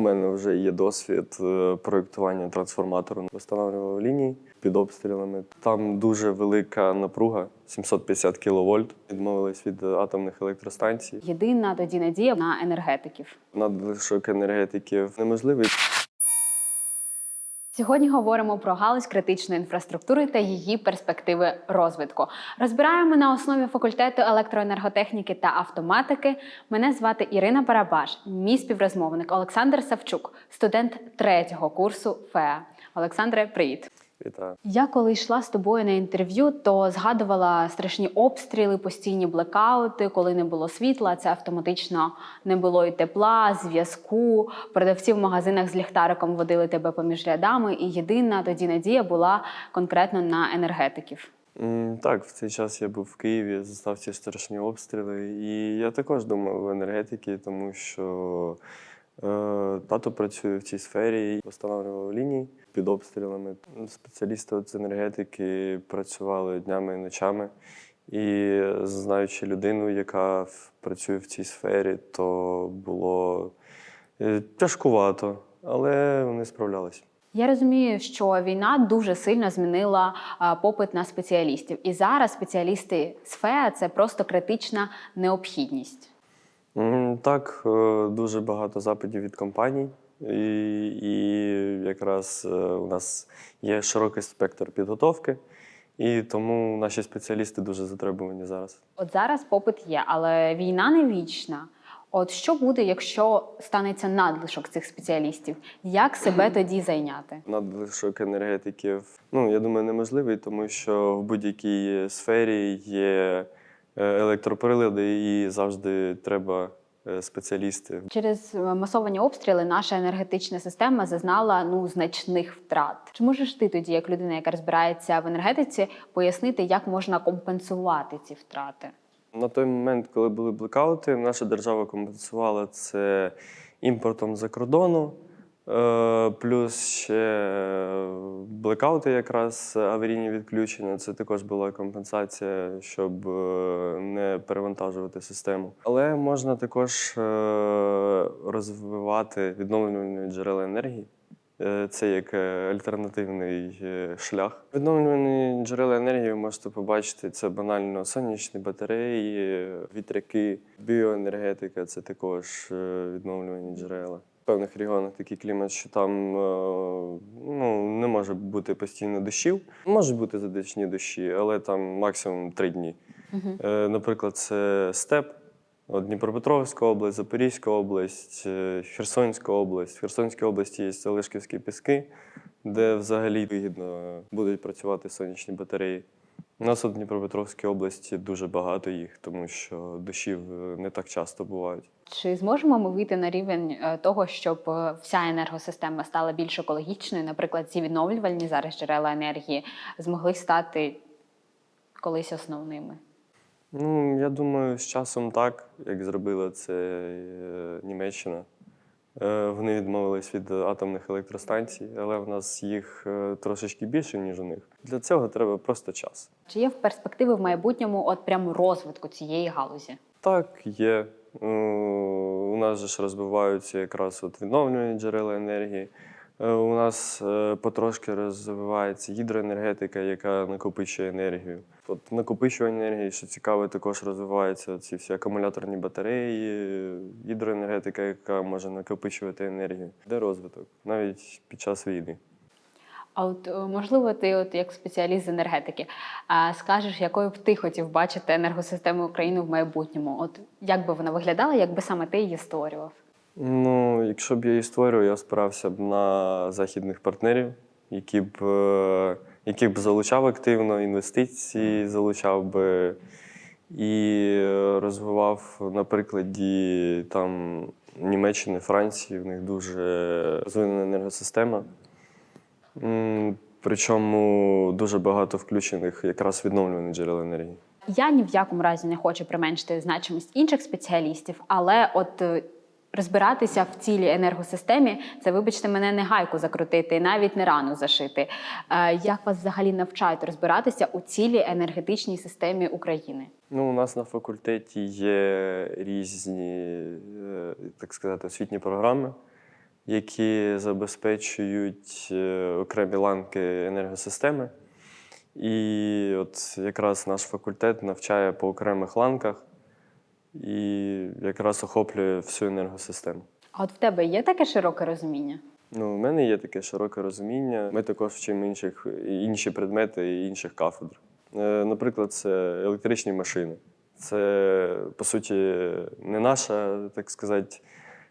мене вже є досвід е, проєктування трансформатору. Встановлював лінії під обстрілами. Там дуже велика напруга 750 кВт. Відмовились від атомних електростанцій. Єдина тоді надія на енергетиків. Надлишок енергетиків неможливий. Сьогодні говоримо про галузь критичної інфраструктури та її перспективи розвитку. Розбираємо на основі факультету електроенерготехніки та автоматики. Мене звати Ірина Барабаш, мій співрозмовник Олександр Савчук, студент третього курсу ФЕА. Олександре, привіт. Вітаю. Я коли йшла з тобою на інтерв'ю, то згадувала страшні обстріли, постійні блекаути, коли не було світла. Це автоматично не було і тепла, зв'язку. Продавці в магазинах з ліхтариком водили тебе поміж рядами, і єдина тоді надія була конкретно на енергетиків. М, Так, в цей час я був в Києві, застав ці страшні обстріли. І я також думав в енергетики, тому що тато працює в цій сфері, встановлював лінії під обстрілами. Спеціалісти з енергетики працювали днями і ночами. І знаючи людину, яка працює в цій сфері, то було е, тяжкувато, але вони справлялися. Я розумію, що війна дуже сильно змінила попит на спеціалістів, і зараз спеціалісти з це просто критична необхідність. Так, е, дуже багато запитів від компаній, і, і якраз е, у нас є широкий спектр підготовки, і тому наші спеціалісти дуже затребувані зараз. От зараз попит є, але війна не вічна. От що буде, якщо станеться надлишок цих спеціалістів? Як себе тоді зайняти? Надлишок енергетиків, ну я думаю, неможливий, тому що в будь-якій сфері є електроприлади, і завжди треба е, спеціалісти. Через е, масовані обстріли наша енергетична система зазнала ну значних втрат. Чи можеш ти тоді, як людина, яка розбирається в енергетиці, пояснити, як можна компенсувати ці втрати? На той момент, коли були блекаути, наша держава компенсувала це імпортом за кордону, е, плюс ще е, блекаути, якраз аварійні відключення. Це також була компенсація, щоб е, не перевантажувати систему. Але можна також е, розвивати відновлювальні джерела енергії. Е, Це як е, альтернативний е, шлях. Відновлювані джерела енергії ви можете побачити. Це банально сонячні батареї, вітряки, біоенергетика це також е, відновлювані джерела. В певних регіонах такий клімат, що там е, ну, не може бути постійно дощів. Можуть бути задачні дощі, але там максимум три дні. Е, Наприклад, це степ. От Дніпропетровська область, Запорізька область, е, Херсонська область. В Херсонській області є Олешківські піски, де взагалі вигідно будуть працювати сонячні батареї. У нас в Дніпропетровській області дуже багато їх, тому що дощів е, не так часто бувають. Чи зможемо ми вийти на рівень е, того, щоб е, вся енергосистема стала більш екологічною? Наприклад, ці відновлювальні зараз джерела енергії змогли стати колись основними? Ну, я думаю, з часом так, як зробила це Німеччина. Е, Вони відмовились від атомних електростанцій, але в нас їх е, трошечки більше, ніж у них. Для цього треба просто час. Чи є в перспективи в майбутньому от прямо розвитку цієї галузі? Так, є. Е, У нас же ж розвиваються якраз от відновлювані джерела енергії. У нас потрошки розвивається гідроенергетика, яка накопичує енергію. От накопичування енергії, що цікаво, також розвиваються ці всі акумуляторні батареї, гідроенергетика, яка може накопичувати енергію. Де розвиток, навіть під час війни. А от е, можливо, ти, от як спеціаліст з енергетики, скажеш, якою б ти хотів бачити енергосистему України в майбутньому? От як би вона виглядала, якби саме ти її створював? Ну, якщо б я її створював, я спирався б на західних партнерів, які б, е, яких б залучав активно, інвестиції залучав би і е, розвивав на прикладі там Німеччини, Франції. В них дуже розвинена енергосистема. Причому дуже багато включених якраз відновлюваних джерел енергії. Я ні в якому разі не хочу применшити значимість інших спеціалістів, але от е, розбиратися в цілій енергосистемі це, вибачте, мене не гайку закрутити, навіть не рану зашити. Е, Як вас взагалі навчають розбиратися у цілій енергетичній системі України? Ну, у нас на факультеті є різні, е, так сказати, освітні програми. які забезпечують е, окремі ланки енергосистеми. І от якраз наш факультет навчає по окремих ланках і якраз охоплює всю енергосистему. А от в тебе є таке широке розуміння? Ну, у мене є таке широке розуміння. Ми також вчимо інших, інші предмети і інших кафедр. Е, Наприклад, це електричні машини. Це, по суті, не наша, так сказати,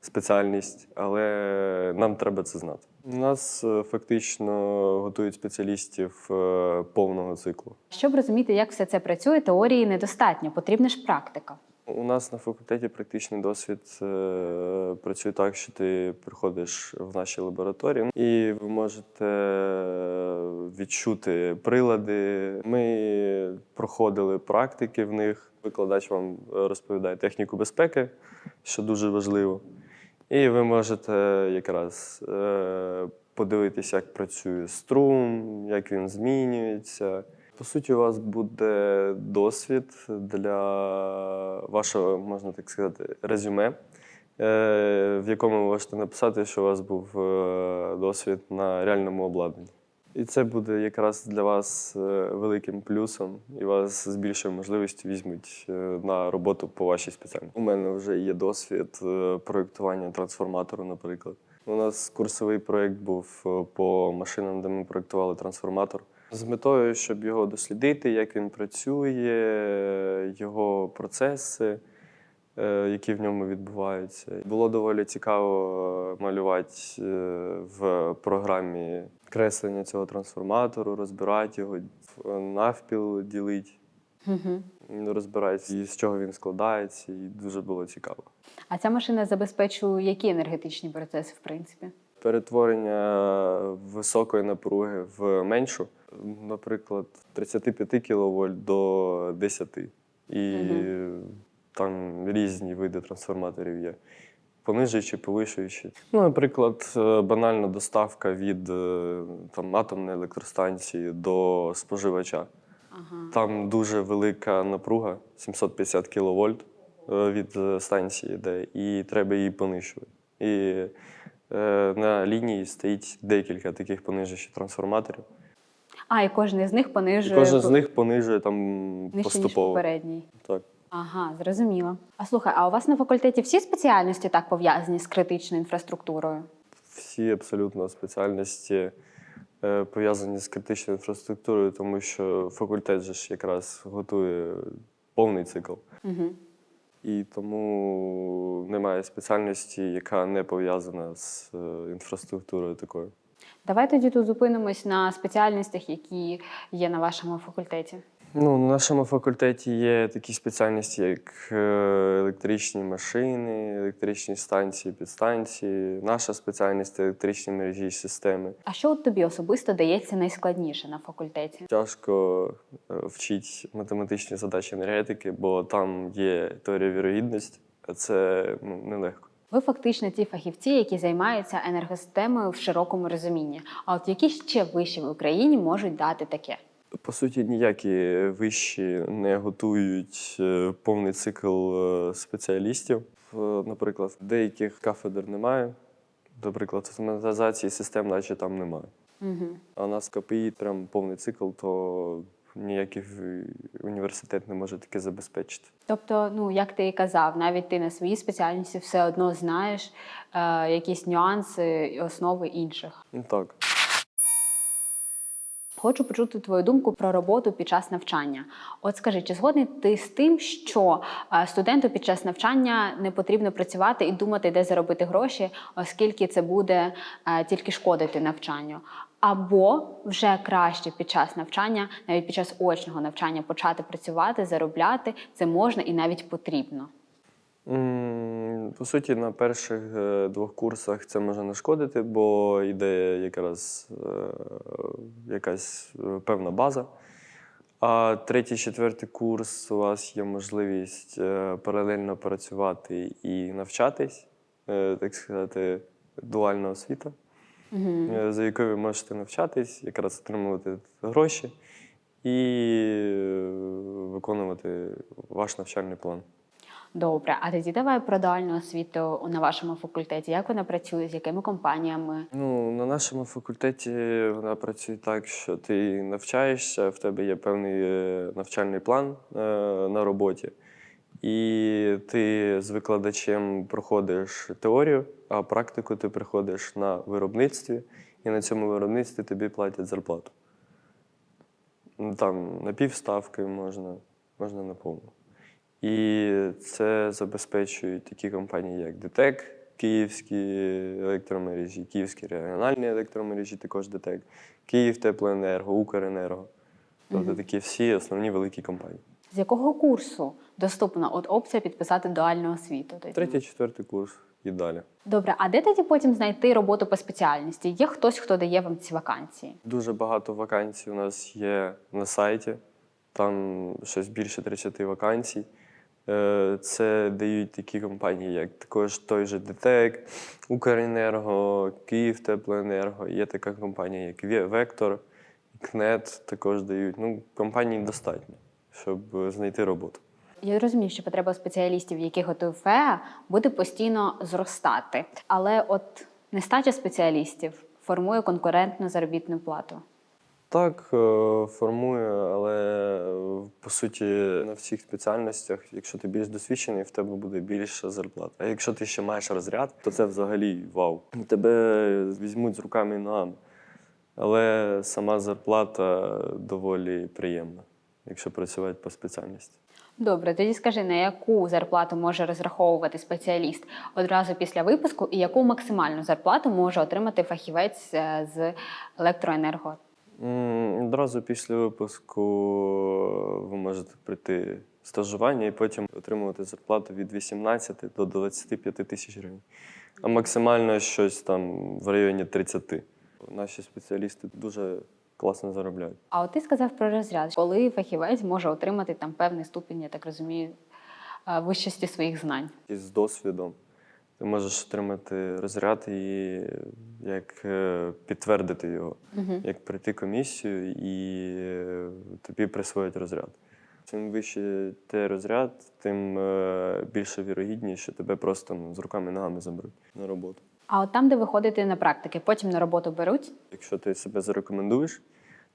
спеціальність, але нам треба це знати. У нас е, фактично готують спеціалістів е, повного циклу. Щоб розуміти, як все це працює, теорії недостатньо, потрібна ж практика. У нас на факультеті практичний досвід е, працює так, що ти приходиш в наші лабораторії, і ви можете відчути прилади. Ми проходили практики в них. Викладач вам розповідає техніку безпеки, що дуже важливо. І ви можете якраз е, подивитися, як працює струм, як він змінюється. По суті, у вас буде досвід для вашого, можна так сказати, резюме, е, в якому ви можете написати, що у вас був е, досвід на реальному обладнанні. І це буде якраз для вас е, великим плюсом, і вас з більшою можливістю візьмуть на роботу по вашій спеціальності. У мене вже є досвід проєктування трансформатору, наприклад. У нас курсовий проєкт був е, по машинам, де ми проєктували трансформатор. З метою, щоб його дослідити, як він працює, його процеси, е, які в ньому відбуваються. Було доволі цікаво малювати е, в програмі креслення цього трансформатору, розбирати його, навпіл ділити, розбирати, з чого він складається, і дуже було цікаво. А ця машина забезпечує які енергетичні процеси, в принципі? Перетворення високої напруги в меншу, наприклад, 35 кВт до 10. І там різні види трансформаторів є. Понижуючі, повишуючі. Ну, наприклад, е, банальна доставка від е, там, атомної електростанції до споживача. Ага. Там дуже велика напруга, 750 кВт від е, станції йде, і треба її понижувати. І е, на лінії стоїть декілька таких понижуючих трансформаторів. А, і кожен із них І понижує кожен з них понижує там нижче, ніж поступово. попередній. Так. Ага, зрозуміло. А слухай, а у вас на факультеті всі спеціальності так пов'язані з критичною інфраструктурою? Всі абсолютно спеціальності е, пов'язані з критичною інфраструктурою, тому що факультет же ж якраз готує повний цикл. Угу. І тому немає спеціальності, яка не пов'язана з е, інфраструктурою такою. Давай тоді тут зупинимось на спеціальностях, які є на вашому факультеті. Ну, на нашому факультеті є такі спеціальності, як е, електричні машини, електричні станції, підстанції. Наша спеціальність електричні мережі і системи. А що от тобі особисто дається найскладніше на факультеті? Тяжко е, вчити математичні задачі енергетики, бо там є теорія вірогідності, а це ну, нелегко. Ви фактично ті фахівці, які займаються енергосистемою в широкому розумінні. А от які ще виші в Україні можуть дати таке? По суті, ніякі вищі не готують е, повний цикл е, спеціалістів. Е, Наприклад, деяких кафедр немає. Наприклад, автоматизації систем, наче там немає. Угу. А у нас КПІ прям повний цикл, то ніякий університет не може таке забезпечити. Тобто, ну як ти і казав, навіть ти на своїй спеціальності все одно знаєш е, якісь нюанси і основи інших. Ну так. Хочу почути твою думку про роботу під час навчання. От скажи, чи згодний ти з тим, що е, студенту під час навчання не потрібно працювати і думати, де заробити гроші, оскільки це буде е, тільки шкодити навчанню? Або вже краще під час навчання, навіть під час очного навчання, почати працювати, заробляти це можна і навіть потрібно. По суті, на перших е, двох курсах це може нашкодити, бо йде якраз е, якась е, певна база. А третій, четвертий курс у вас є можливість паралельно працювати і навчатись, так сказати, дуальна освіта, Угу. за якою ви можете навчатись, якраз отримувати гроші і виконувати ваш навчальний план. Добре, а тоді давай про дуальну освіту на вашому факультеті. Як вона працює, з якими компаніями? Ну, на нашому факультеті вона працює так, що ти навчаєшся, в тебе є певний е, навчальний план е, на роботі, і ти з викладачем проходиш теорію, а практику ти приходиш на виробництві, і на цьому виробництві тобі платять зарплату. Там на півставки можна, можна на повну. І це забезпечують такі компанії, як ДТЕК, Київські електромережі, Київські регіональні електромережі, також ДТЕК, Київ Теплоенерго, Укренерго. Тобто такі всі основні великі компанії. З якого курсу доступна от опція підписати дуальну освіту? Третій, четвертий курс і далі. Добре, а де тоді потім знайти роботу по спеціальності? Є хтось, хто дає вам ці вакансії? Дуже багато вакансій у нас є на сайті, там щось більше 30 вакансій. Е, Це дають такі компанії, як також той же ДТЕК, Укренерго, Київ Теплоенерго. Є така компанія, як Ве- Вектор, КНЕТ також дають. Ну, компаній достатньо, щоб знайти роботу. Я розумію, що потреба спеціалістів, які готують ФЕА, буде постійно зростати. Але от нестача спеціалістів формує конкурентну заробітну плату. Так, е, формує, але е, по суті на всіх спеціальностях, якщо ти більш досвідчений, в тебе буде більша зарплата. А якщо ти ще маєш розряд, то це взагалі вау. Тебе візьмуть з руками і ногами. Але сама зарплата доволі приємна, якщо працювати по спеціальності. Добре, тоді скажи, на яку зарплату може розраховувати спеціаліст одразу після випуску, і яку максимальну зарплату може отримати фахівець е, з електроенерго? Одразу після випуску ви можете прийти стажування і потім отримувати зарплату від 18 до 25 тисяч гривень. А максимально щось там в районі 30. Наші спеціалісти дуже класно заробляють. А от ти сказав про розряд, коли фахівець може отримати там певний ступінь, я так розумію, е, вищості своїх знань. І з досвідом ти можеш отримати розряд і як е, підтвердити його, Угу. як пройти комісію і е, тобі присвоять розряд. Чим вище ти розряд, тим е, більше вірогідність, що тебе просто ну, з руками і ногами заберуть на роботу. А от там, де ви ходите на практики, потім на роботу беруть. Якщо ти себе зарекомендуєш,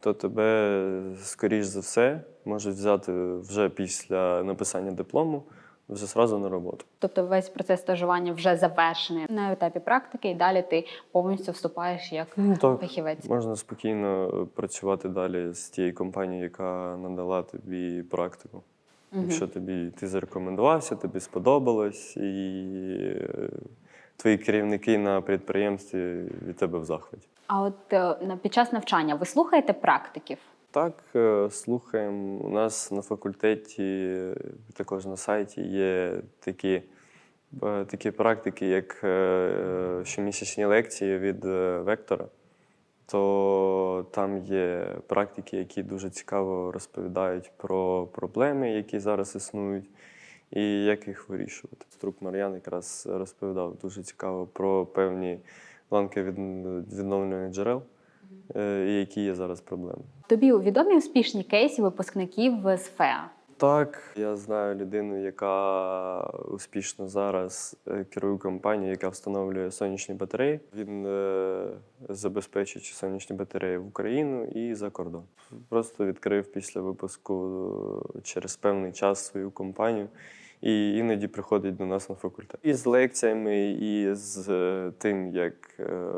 то тебе, скоріш за все, можуть взяти вже після написання диплому, вже зразу на роботу. Тобто весь процес стажування вже завершений на етапі практики, і далі ти повністю вступаєш як Ну, так. фахівець. Можна спокійно працювати далі з тією компанією, яка надала тобі практику. Мгм. Якщо тобі ти зарекомендувався, тобі сподобалось, і е, твої керівники на підприємстві від тебе в захваті. А от е, на- під час навчання ви слухаєте практиків? Так, е, слухаємо. У нас на факультеті, е, також на сайті є такі, е, такі практики, як щомісячні лекції від вектора. То там є практики, які дуже цікаво розповідають про проблеми, які зараз існують, і як їх вирішувати. Струк Мар'ян якраз розповідав дуже цікаво про певні ланки від- відновлюваних джерел, і які є зараз проблеми. Тобі відомі успішні кейси випускників з ФЕА? Так, я знаю людину, яка успішно зараз е, керує компанією, яка встановлює сонячні батареї. Він е, забезпечує сонячні батареї в Україну і за кордон. Просто відкрив після випуску е, через певний час свою компанію. І іноді приходить до нас на факультет. І з лекціями, і з е, тим, як е,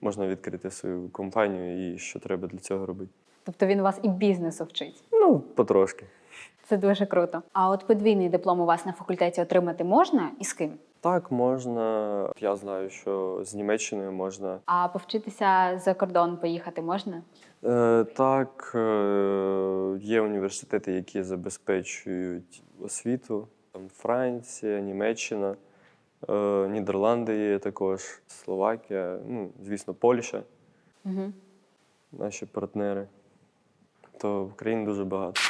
можна відкрити свою компанію і що треба для цього робити. Тобто він вас і бізнесу вчить. Ну, потрошки. Це дуже круто. А от подвійний диплом у вас на факультеті отримати можна і з ким? Так, можна. Я знаю, що з Німеччиною можна. А повчитися за кордон поїхати можна? Е, так, е, є університети, які забезпечують освіту. Там Франція, Німеччина, е, Нідерланди є також, Словакія, ну, звісно, Польща, Угу. наші партнери. То в країн дуже багато.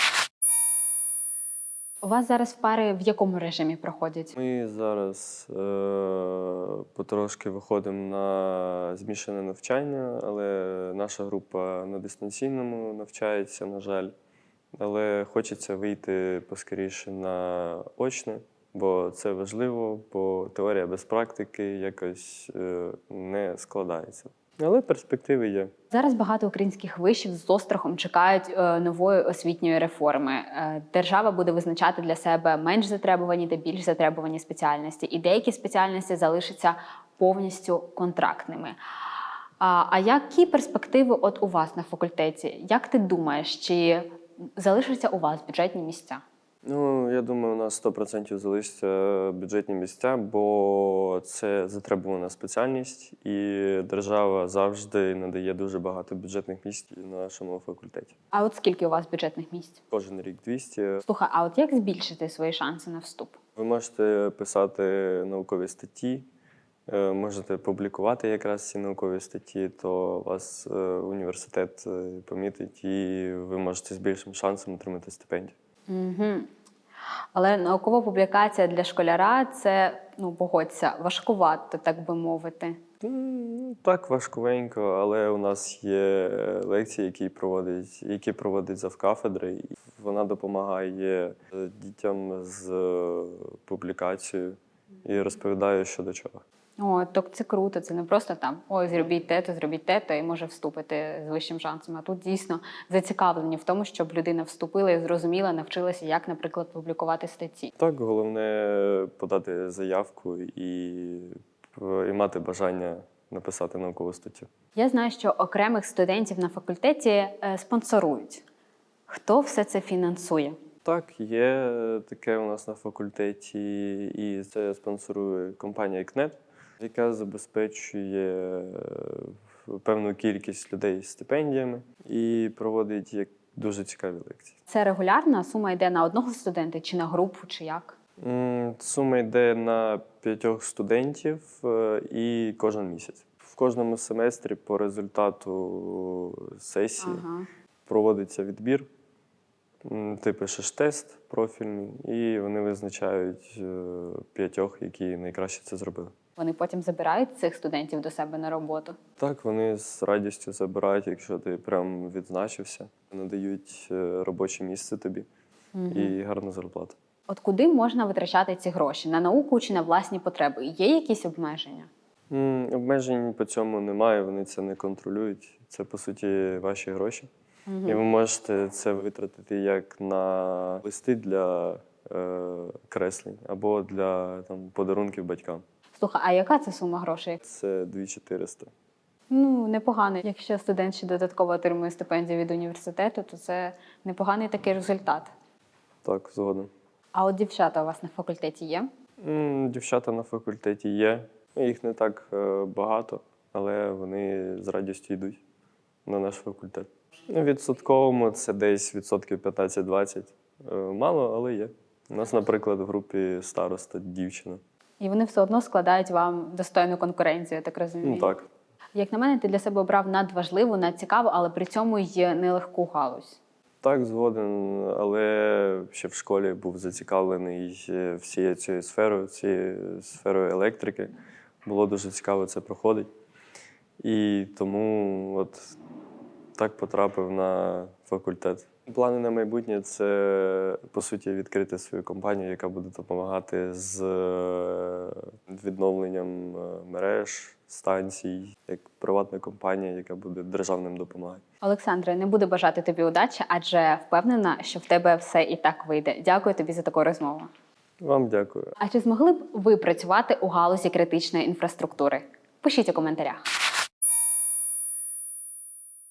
У вас зараз пари в якому режимі проходять? Ми зараз е, потрошки виходимо на змішане навчання, але наша група на дистанційному навчається, на жаль. Але хочеться вийти поскоріше на очне, бо це важливо, бо теорія без практики якось е, не складається. Але перспективи є. Зараз багато українських вишів з острахом чекають е, нової освітньої реформи. Е, держава буде визначати для себе менш затребувані та більш затребувані спеціальності, і деякі спеціальності залишаться повністю контрактними. А, а які перспективи от у вас на факультеті? Як ти думаєш, чи залишаться у вас бюджетні місця? Ну, я думаю, у нас 100% залишаться бюджетні місця, бо це затребувана спеціальність, і держава завжди надає дуже багато бюджетних місць на нашому факультеті. А от скільки у вас бюджетних місць? Кожен рік 200. Слухай, а от як збільшити свої шанси на вступ? Ви можете писати наукові статті, е, можете публікувати якраз ці наукові статті, то вас е, університет е, помітить, і ви можете з більшим шансом отримати стипендію. Угу. Але наукова публікація для школяра це, ну, погодься, важкувато, так би мовити. Так, важкувенько, але у нас є лекції, які проводить, які проводить завкафедри. і Вона допомагає е, дітям з е, публікацією і розповідає, що до чого. О, так це круто. Це не просто там ой, зробіть те, то зробіть те, то і може вступити з вищим шансом. А тут дійсно зацікавлені в тому, щоб людина вступила і зрозуміла, навчилася, як, наприклад, публікувати статті. Так, головне подати заявку і, і мати бажання написати наукову статтю. Я знаю, що окремих студентів на факультеті е, спонсорують. Хто все це фінансує? Так, є таке у нас на факультеті, і це спонсорує компанія КНЕТ, яка забезпечує е, певну кількість людей з стипендіями і проводить як дуже цікаві лекції. Це регулярна сума йде на одного студента чи на групу, чи як? Сума йде на п'ятьох студентів е, і кожен місяць. В кожному семестрі по результату сесії Ага. проводиться відбір. Ти пишеш тест профільний, і вони визначають е, п'ятьох, які найкраще це зробили. Вони потім забирають цих студентів до себе на роботу. Так, вони з радістю забирають, якщо ти прям відзначився, надають е, робоче місце тобі і гарну зарплату. От куди можна витрачати ці гроші? На науку чи на власні потреби? Є якісь обмеження? М, Обмежень по цьому немає, вони це не контролюють. Це по суті ваші гроші. І ви можете це витратити як на листи для е, креслень або для там, подарунків батькам. Слухай, а яка це сума грошей? Це 2400. Ну, непогано. Якщо студент ще додатково отримує стипендію від університету, то це непоганий такий результат. Так, згодом. А от дівчата у вас на факультеті є? М, Дівчата на факультеті є. Їх не так е, багато, але вони з радістю йдуть на наш факультет. Ну, Відсотковому це десь відсотків 15-20. Е, Мало, але є. У нас, наприклад, в групі староста дівчина. І вони все одно складають вам достойну конкуренцію, я так розумію. Ну так. Як на мене, ти для себе обрав надважливу, надцікаву, але при цьому й нелегку галузь. Так, згоден, але ще в школі був зацікавлений е, всією цією сферою, цією сферою електрики. Було дуже цікаво це проходить. І тому от так потрапив на факультет. Плани на майбутнє це по суті відкрити свою компанію, яка буде допомагати з е, відновленням е, мереж, станцій, як приватна компанія, яка буде державним допомагати. Олександре, не буду бажати тобі удачі, адже впевнена, що в тебе все і так вийде. Дякую тобі за таку розмову. Вам дякую. А чи змогли б ви працювати у галузі критичної інфраструктури? Пишіть у коментарях.